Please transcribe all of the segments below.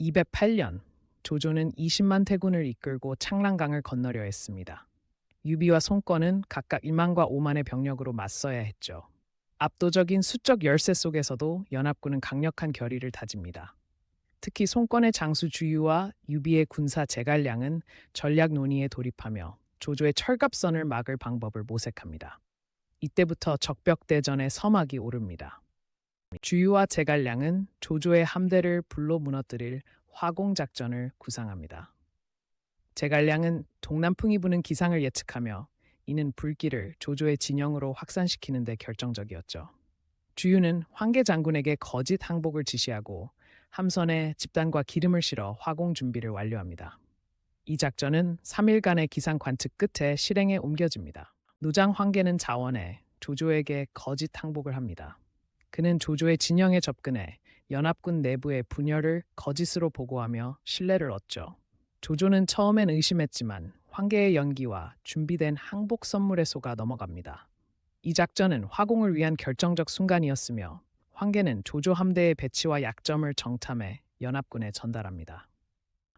208년 조조는 20만 태군을 이끌고 창랑강을 건너려 했습니다. 유비와 송권은 각각 1만과 5만의 병력으로 맞서야 했죠. 압도적인 수적 열세 속에서도 연합군은 강력한 결의를 다집니다. 특히 송권의 장수 주유와 유비의 군사 제갈량은 전략 논의에 돌입하며 조조의 철갑선을 막을 방법을 모색합니다. 이때부터 적벽대전의 서막이 오릅니다. 주유와 제갈량은 조조의 함대를 불로 무너뜨릴 화공작전을 구상합니다. 제갈량은 동남풍이 부는 기상을 예측하며 이는 불길을 조조의 진영으로 확산시키는 데 결정적이었죠. 주유는 황계 장군에게 거짓 항복을 지시하고 함선에 집단과 기름을 실어 화공 준비를 완료합니다. 이 작전은 3일간의 기상 관측 끝에 실행에 옮겨집니다. 노장 황계는 자원해 조조에게 거짓 항복을 합니다. 그는 조조의 진영에 접근해 연합군 내부의 분열을 거짓으로 보고하며 신뢰를 얻죠. 조조는 처음엔 의심했지만 황계의 연기와 준비된 항복 선물에 속아 넘어갑니다. 이 작전은 화공을 위한 결정적 순간이었으며 황계는 조조 함대의 배치와 약점을 정탐해 연합군에 전달합니다.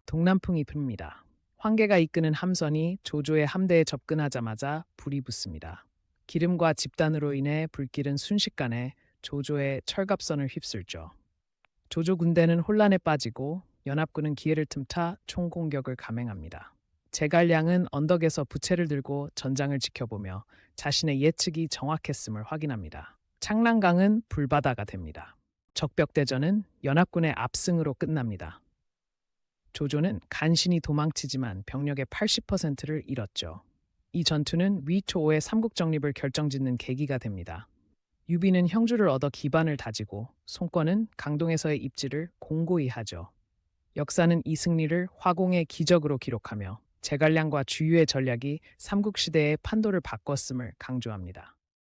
동남풍이 붑니다. 황계가 이끄는 함선이 조조의 함대에 접근하자마자 불이 붙습니다. 기름과 집단으로 인해 불길은 순식간에 조조의 철갑선을 휩쓸죠. 조조 군대는 혼란에 빠지고 연합군은 기회를 틈타 총공격을 감행합니다. 제갈량은 언덕에서 부채를 들고 전장을 지켜보며 자신의 예측이 정확했음을 확인합니다. 창랑강은 불바다가 됩니다. 적벽대전은 연합군의 압승으로 끝납니다. 조조는 간신히 도망치지만 병력의 80%를 잃었죠. 이 전투는 위초오의 삼국 정립을 결정짓는 계기가 됩니다. 유비는 형주를 얻어 기반을 다지고 송권은 강동에서의 입지를 공고히 하죠. 역사는 이 승리를 화공의 기적으로 기록하며 제갈량과 주유의 전략이 삼국시대의 판도를 바꿨음을 강조합니다.